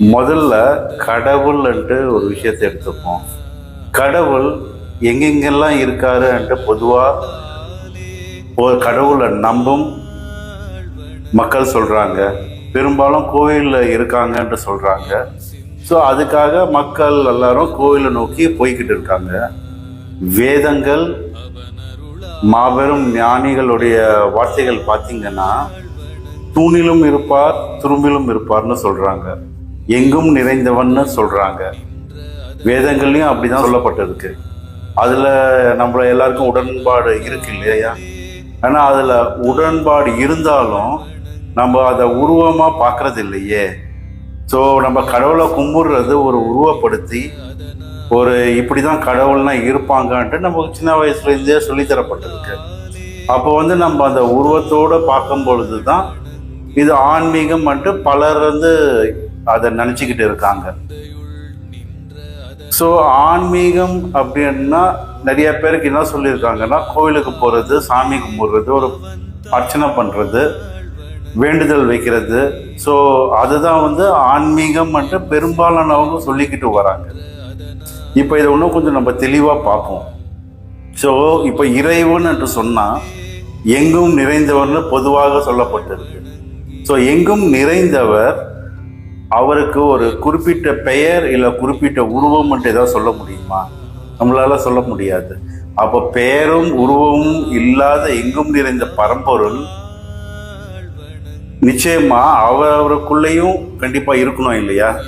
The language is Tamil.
முதல்ல கடவுள்ன்ட்டு ஒரு விஷயத்தை எடுத்துப்போம். கடவுள் எங்கெங்கெல்லாம் இருக்காருன்ட்டு பொதுவாக ஒரு கடவுளை நம்பும் மக்கள் சொல்கிறாங்க பெரும்பாலும் கோயிலில் இருக்காங்கன்ட்டு சொல்கிறாங்க ஸோ அதுக்காக மக்கள் எல்லாரும் கோயிலை நோக்கி போய்கிட்டு இருக்காங்க. வேதங்கள் மாபெரும் ஞானிகளுடைய வார்த்தைகள் பார்த்தீங்கன்னா தூணிலும் இருப்பார் துரும்பிலும் இருப்பார்னு சொல்கிறாங்க எங்கும் நிறைந்தவன்னு சொல்றாங்க. வேதங்கள்லயும் அப்படிதான் சொல்லப்பட்டிருக்கு. அதுல நம்மள எல்லாருக்கும் உடன்பாடு இருக்கு இல்லையா? ஆனா அதுல உடன்பாடு இருந்தாலும் நம்ம அதை உருவமா பார்க்கறது இல்லையே. ஸோ நம்ம கடவுளை கும்பிடுறது ஒரு உருவப்படுத்தி ஒரு இப்படிதான் கடவுள்னா இருப்பாங்கன்ட்டு நமக்கு சின்ன வயசுல இருந்தே சொல்லித்தரப்பட்டிருக்கு அப்போ வந்து நம்ம அந்த உருவத்தோட பார்க்கும் பொழுது தான் இது ஆன்மீகம் மட்டும் பலர் வந்து அதை நினச்சிக்கிட்டு இருக்காங்க. ஸோ ஆன்மீகம் அப்படின்னா நிறைய பேருக்கு என்ன சொல்லியிருக்காங்கன்னா கோவிலுக்கு போகிறது சாமி கும்பிட்றது ஒரு அர்ச்சனை பண்ணுறது வேண்டுதல் வைக்கிறது. ஸோ அதுதான் வந்து ஆன்மீகம் என்று பெரும்பாலானவங்க சொல்லிக்கிட்டு வராங்க. இப்போ இதை இன்னும் கொஞ்சம் நம்ம தெளிவாக பார்ப்போம். ஸோ இப்போ இறைவன் என்று சொன்னால் எங்கும் நிறைந்தவர்னு பொதுவாக சொல்லப்பட்டிருக்கு. ஸோ எங்கும் நிறைந்தவர் அவருக்கு ஒரு குறிப்பிட்ட பெயர் இல்லை குறிப்பிட்ட உருவம் மட்டும் ஏதாவது சொல்ல முடியுமா? நம்மளால சொல்ல முடியாது. அப்போ பெயரும் உருவமும் இல்லாத எங்கும் நிறைந்த பரம்பொருள் நிச்சயமா அவர் அவருக்குள்ளேயும் கண்டிப்பாக இருக்கணும் இல்லையா?